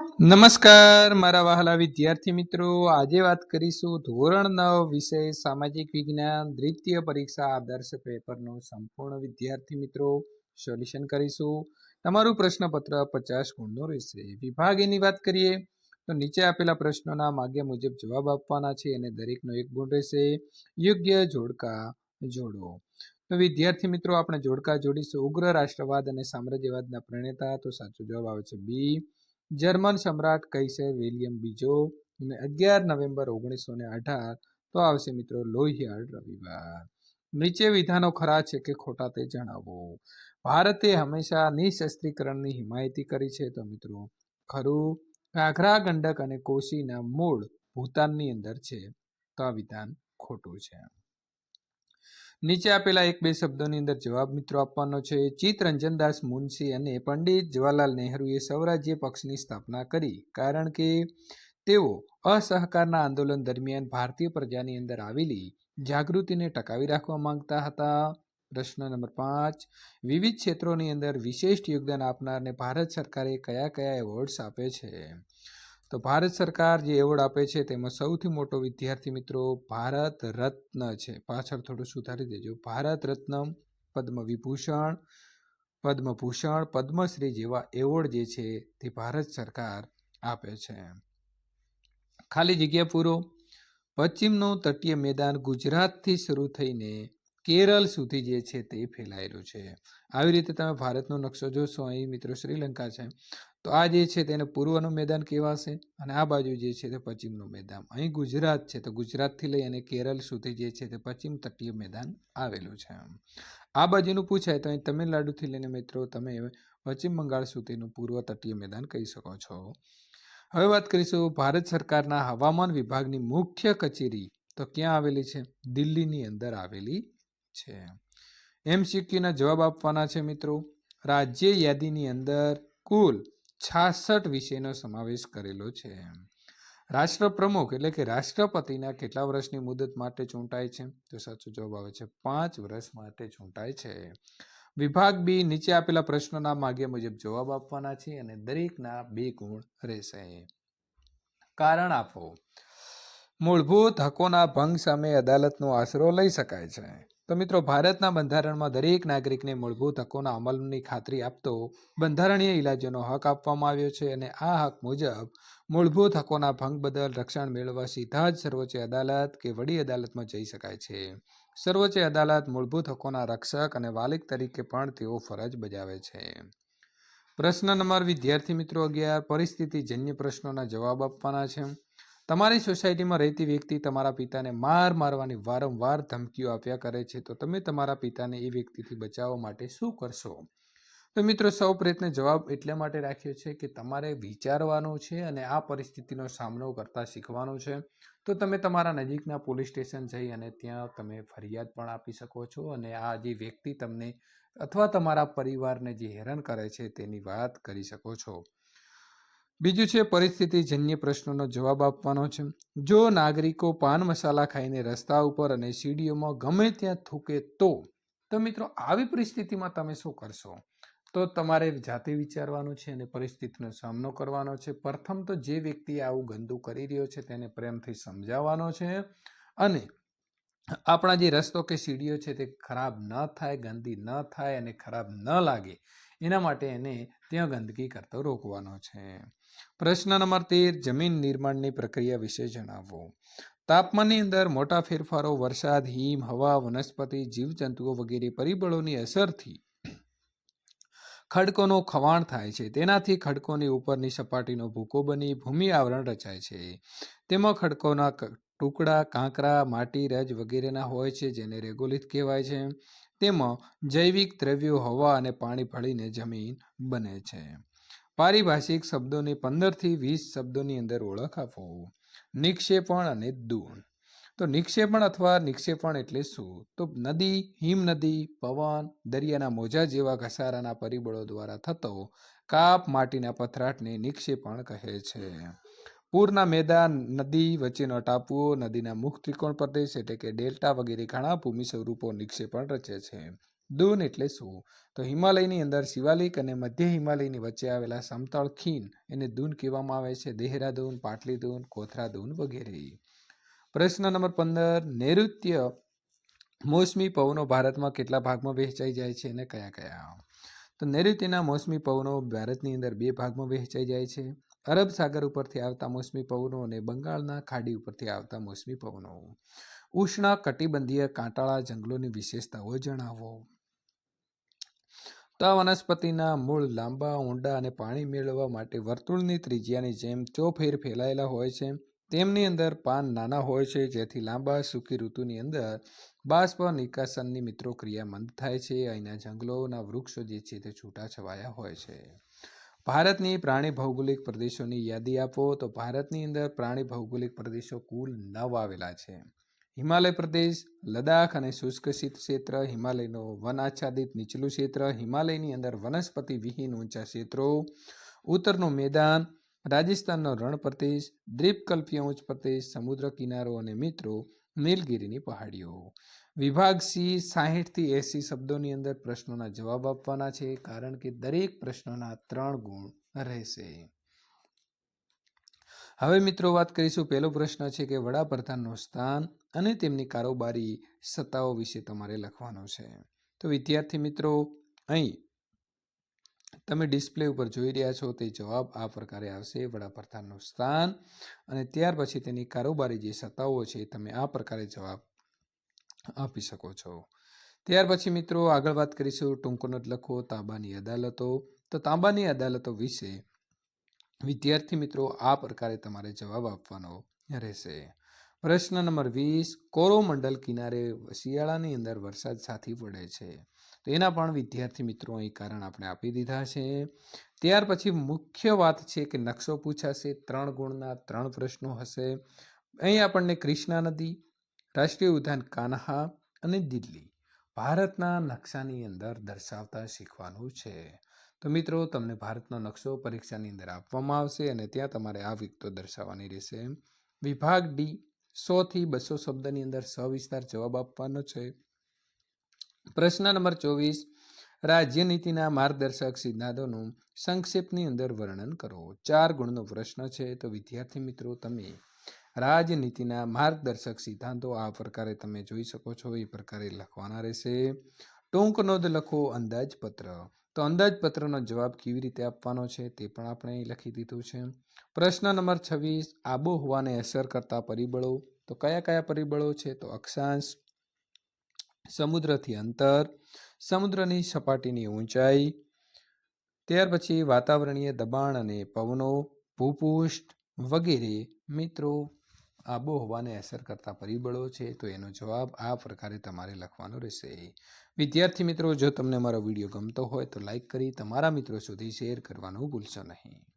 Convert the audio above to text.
નમસ્કાર, મારા વહાલા વિદ્યાર્થી મિત્રો. આજે વાત કરીશું ધોરણ નવ વિષય સામાજિક વિજ્ઞાન, દ્વિતીય પરીક્ષા, આદર્શ પેપરનું સંપૂર્ણ વિદ્યાર્થી મિત્રો સોલ્યુશન કરીશું. તમારું પ્રશ્નપત્ર પચાસ ગુણનું રહેશે. વિભાગ એની વાત કરીએ, તો નીચે આપેલા પ્રશ્નોના માગ્ય મુજબ જવાબ આપવાના છે અને દરેકનો એક ગુણ રહેશે. યોગ્ય જોડકા જોડો. તો વિદ્યાર્થી મિત્રો, આપણે જોડકા જોડીશું. ઉગ્ર રાષ્ટ્રવાદ અને સામ્રાજ્યવાદના પ્રણેતા, તો સાચો જવાબ આવે છે બી. જર્મન સમ્રાટ કહીશે વિલિયમ બીજો અને અગિયાર નવેમ્બર ઓગણીસો ને અઢાર. તો આવશે મિત્રો લોહિયાળ રવિવાર. નીચે વિધાનો ખરા છે કે ખોટા તે જણાવો. ભારતે હંમેશા નિશસ્ત્રીકરણની હિમાયતી કરી છે તો મિત્રો ખરું ઘાઘરા ગંડક અને કોશીના મૂળ ભૂતાનની અંદર છે. તો આ વિધાન ખોટું છે. નીચે આપેલા એક બે શબ્દોની અંદર જવાબ મિત્રો આપવાનો છે. ચિત્તરંજનદાસ મુનશી અને પંડિત જવાહરલાલ નહેરુએ સ્વરાજ્ય પક્ષની સ્થાપના કરી. કારણ કે તેઓ અસહકારના આંદોલન દરમિયાન ભારતીય પ્રજાની અંદર આવેલી જાગૃતિને ટકાવી રાખવા માંગતા હતા. પ્રશ્ન નંબર પાંચ. વિવિધ ક્ષેત્રોની અંદર વિશેષ યોગદાન આપનારને ભારત સરકારે કયા કયા એવોર્ડ્સ આપે છે? તો ભારત સરકાર જે એવોર્ડ આપે છે, તેમાં સૌથી મોટો વિદ્યાર્થી મિત્રો ભારત રત્ન છે. પાછળ થોડું સુધારી દેજો. ભારત રત્ન પદ્મ વિભૂષણ પદ્મભૂષણ, પદ્મશ્રી જેવા એવોર્ડ જે છે, તે ભારત સરકાર આપે છે. ખાલી જગ્યા પૂરો. પશ્ચિમનું તટીય મેદાન ગુજરાતથી શરૂ થઈને કેરળ સુધી જે છે, તે ફેલાયેલું છે. આવી રીતે તમે ભારતનો નકશો જોશો, અહીં મિત્રો શ્રીલંકા છે. તો આ જે છે તેને પૂર્વનું મેદાન કહેવાશે અને આ બાજુ જે છે તે પશ્ચિમનું મેદાન. અહીં ગુજરાત છે તો ગુજરાતથી લઈ અને કેરળ સુધી જે છે તે પશ્ચિમ તટીય મેદાન આવેલું છે. આ બાજુનું પૂછાય તો અહીં તમિલનાડુથી લઈને મિત્રો તમે પશ્ચિમ બંગાળ સુધીનું પૂર્વ તટીય મેદાન કહી શકો છો. હવે વાત કરીશું ભારત સરકારના હવામાન વિભાગની મુખ્ય કચેરી તો ક્યાં આવેલી છે? દિલ્હીની અંદર આવેલી છે. એમસીક્યુના જવાબ આપવાના છે મિત્રો. રાજ્ય યાદીની અંદર કુલ છાસઠ વિષયનો સમાવેશ કરેલો છે. રાષ્ટ્ર પ્રમુખ એટલે કે રાષ્ટ્રપતિના કેટલા વર્ષની મુદત માટે ચૂંટાય છે? તો સાચો જવાબ આવે છે, પાંચ વર્ષ માટે ચૂંટાય છે. વિભાગ બી નીચે આપેલા પ્રશ્નોના માગ્યા મુજબ જવાબ આપવાના છે અને દરેકના બે ગુણ રહેશે. કારણ આપો. મૂળભૂત હકોના ભંગ સામે અદાલતનો આશરો લઈ શકાય છે. તો મિત્રો, ભારતના બંધારણમાં દરેક નાગરિકને મૂળભૂત હકોના અમલની ખાતરી આપતો બંધારણીય ઇલાજોનો હક આપવામાં આવ્યો છે અને આ હક મુજબ મૂળભૂત હકોના ભંગ બદલ રક્ષણ મેળવવા સીધા જ સર્વોચ્ચ અદાલત કે વડી અદાલતમાં જઈ શકાય છે. સર્વોચ્ચ અદાલત મૂળભૂત હકોના રક્ષક અને વાલિક તરીકે પણ તેઓ ફરજ બજાવે છે. પ્રશ્ન નંબર, વિદ્યાર્થી મિત્રો, અગિયાર પરિસ્થિતિજન્ય પ્રશ્નોના જવાબ આપવાના છે. તમારી સોસાયટીમાં રહેતી વ્યક્તિ તમારા પિતાને માર મારવાની વારંવાર ધમકીઓ આપ્યા કરે છે, તો તમે તમારા પિતાને એ વ્યક્તિથી બચાવવા માટે શું કરશો? તો મિત્રો, સૌ પ્રયત્ન જવાબ એટલા માટે રાખ્યો છે કે તમારે વિચારવાનો છે અને આ પરિસ્થિતિનો સામનો કરતા શીખવાનો છે. તો તમે તમારા નજીકના પોલીસ સ્ટેશન જઈ અને ત્યાં તમે ફરિયાદ પણ આપી શકો છો અને આ જે વ્યક્તિ તમને અથવા તમારા પરિવારને જે હેરાન કરે છે તેની વાત કરી શકો છો. બીજું છે, પરિસ્થિતિજન્ય પ્રશ્નોનો જવાબ આપવાનો છે. જો નાગરિકો પાન મસાલા ખાઈને રસ્તા ઉપર અને સીડીઓમાં ગમે ત્યાં થૂકે તો તો મિત્રો આવી પરિસ્થિતિમાં તમે શું કરશો? તો તમારે જાતે વિચારવાનું છે અને પરિસ્થિતિનો સામનો કરવાનો છે. પ્રથમ તો જે વ્યક્તિ આવું ગંદુ કરી રહ્યો છે તેને પ્રેમથી સમજાવવાનો છે અને આપણા જે રસ્તો કે સીડીઓ છે તે ખરાબ ન થાય, ગંદી ન થાય અને ખરાબ ન લાગે, એના માટે એને ત્યાં ગંદકી કરતો રોકવાનો છે. પ્રશ્ન નંબર તેર, જમીન નિર્માણની પ્રક્રિયા વિશે જણાવો. તાપમાનની અંદર મોટા ફેરફારો, વરસાદ, હિમ, હવા, વનસ્પતિ, જીવજંતુઓ વગેરે પરિબળોની અસરથી ખડકોનું ખવાણ થાય છે. તેનાથી ખડકોની ઉપરની સપાટીનો ભૂકો બની ભૂમિ આવરણ રચાય છે. તેમાં ખડકોના ટુકડા, કાંકરા, માટી, રજ વગેરેના હોય છે, જેને રેગોલિત કહેવાય છે. તેમાં જૈવિક દ્રવ્યો, હવા અને પાણી ભળીને જમીન બને છે. પારિભાષિક શબ્દોની પંદરથી વીસ શબ્દોની અંદર ઓળખ આપો. નિક્ષેપણ અને દૂન તો નિક્ષેપણ અથવા નિક્ષેપણ એટલે શું? તો નદી, હિમનદી, પવન, દરિયાના મોજા જેવા ઘસારાના પરિબળો દ્વારા થતો કાપ માટીના પથરાટને નિક્ષેપણ કહે છે. પૂરના મેદાન નદી વચ્ચેનો ટાપુઓ નદીના મુખ ત્રિકોણ પ્રદેશ એટલે કે ડેલ્ટા વગેરે ઘણા ભૂમિ સ્વરૂપો નિક્ષેપણ રચે છે. દૂન એટલે શું તો હિમાલયની અંદર શિવાલિક અને મધ્ય હિમાલયની વચ્ચે આવેલા સમતળ ખીણ એને દૂન કહેવામાં આવે છે. દેહરાદૂન, પાટલીદૂન, કોથરાદૂન વગેરે. પ્રશ્ન નંબર પંદર, નૈઋત્ય મોસમી પવનો ભારતમાં કેટલા ભાગમાં વહેંચાઈ જાય છે અને કયા કયા? તો નૈઋત્યના મોસમી પવનો ભારતની અંદર બે ભાગમાં વહેંચાઈ જાય છે. અરબ સાગર ઉપરથી આવતા મોસમી પવનો અને બંગાળના ખાડી ઉપરથી આવતા મોસમી પવનો. ઉષ્ણ કટિબંધીય કાંટાળા જંગલોની વિશેષતાઓ જણાવો. તો વનસ્પતિના મૂળ લાંબા, ઊંડા અને પાણી મેળવવા માટે વર્તુળની ત્રિજ્યાની જેમ ચોફેર ફેલાયેલા હોય છે. તેમની અંદર પાન નાના હોય છે, જેથી લાંબા, સૂકી ઋતુની અંદર બાષ્પ નિકાસનની મિત્રો ક્રિયા મંદ થાય છે. અહીંના જંગલોના વૃક્ષો જે છે તે છૂટાછવાયા હોય છે. ભારતની પ્રાણી ભૌગોલિક પ્રદેશોની યાદી આપો તો ભારતની અંદર પ્રાણી ભૌગોલિક પ્રદેશો કુલ નવ આવેલા છે. હિમાલય પ્રદેશ લદાખ અને શુષ્ક ક્ષેત્ર, હિમાલયનો વન આચ્છાદિત નીચલું ક્ષેત્ર, હિમાલયની અંદર વનસ્પતિ વિહીન ઊંચા ક્ષેત્રો, ઉત્તરનું મેદાન, રાજસ્થાનનો રણ પ્રદેશ દ્વીપકલ્પીય ઉચ્ચ પ્રદેશ, સમુદ્ર કિનારો અને મિત્રો, નીલગીરીની પહાડીઓ. વિભાગ સી, સાહીઠથી એસી શબ્દોની અંદર પ્રશ્નોના જવાબ આપવાના છે, કારણ કે દરેક પ્રશ્નોના ત્રણ ગુણ રહેશે. હવે મિત્રો વાત કરીશું, પહેલો પ્રશ્ન છે કે વડાપ્રધાનનું સ્થાન અને તેમની કારોબારી સત્તાઓ વિશે તમારે લખવાનું છે. તો વિદ્યાર્થી મિત્રો, અહીં તમે ડિસ્પ્લે ઉપર જોઈ રહ્યા છો, તે જવાબ આ પ્રકારે આવશે, વડાપ્રધાનનું સ્થાન અને ત્યાર પછી તેની કારોબારી જે સત્તાઓ છે, તમે આ પ્રકારે જવાબ આપી શકો છો. ત્યાર પછી મિત્રો આગળ વાત કરીશું ટૂંકો નોટ લખો, તાંબાની અદાલતો. તો તાંબાની અદાલતો વિશે વિદ્યાર્થી મિત્રો, આ પ્રકારે તમારે જવાબ આપવાનો રહેશે. પ્રશ્ન નંબર વીસ, કોરોમંડલ કિનારે શિયાળાની અંદર વરસાદ સાથી પડે છે. તો એના પણ વિદ્યાર્થી મિત્રો અહીં કારણ આપણે આપી દીધા છે. ત્યાર પછી મુખ્ય વાત છે કે નકશો પૂછાશે, ત્રણ ગુણના ત્રણ પ્રશ્નો હશે. અહીં આપણને કૃષ્ણા નદી, રાષ્ટ્રીય ઉદ્યાન કાન્હા અને દિલ્હી ભારતના નકશાની અંદર દર્શાવતા શીખવાનું છે. તો મિત્રો, તમને ભારતનો નકશો પરીક્ષાની અંદર આપવામાં આવશે અને ત્યાં તમારે આ વિગતો દર્શાવવાની રહેશે. વિભાગ ડી, સો થી બસો શબ્દની અંદર સવિસ્તાર જવાબ આપવાનો છે. પ્રશ્ન નંબર ચોવીસ રાજ્યનીતિના માર્ગદર્શક સિદ્ધાંતોનું સંક્ષેપની અંદર વર્ણન કરો. ચાર ગુણનો પ્રશ્ન છે. તો વિદ્યાર્થી મિત્રો, તમે રાજનીતિના માર્ગદર્શક સિદ્ધાંતો આ પ્રકારે તમે જોઈ શકો છો. એ પ્રકારે લખવાના રહેશે. ટૂંક નોંધ લખો. અંદાજપત્ર. તો અંદાજપત્રનો જવાબ કેવી રીતે આપવાનો છે તે પણ આપણે અહીં લખી દીધું છે. પ્રશ્ન નંબર છવ્વીસ, આબોહવાને અસર કરતા પરિબળો. તો કયા કયા પરિબળો છે? તો અક્ષાંશ, સમુદ્રથી અંતર, સમુદ્રની સપાટીની ઊંચાઈ, ત્યાર પછી વાતાવરણીય દબાણ અને પવનો, ભૂપૃષ્ઠ વગેરે. મિત્રો આબોહવાને અસર કરતા પરિબળો છે, તો એનો જવાબ આ પ્રકારે તમારે લખવાનો રહેશે. વિદ્યાર્થી મિત્રો, જો તમને મારો વીડિયો ગમતો હોય તો લાઈક કરી તમારા મિત્રો સુધી શેર કરવાનું ભૂલશો નહીં.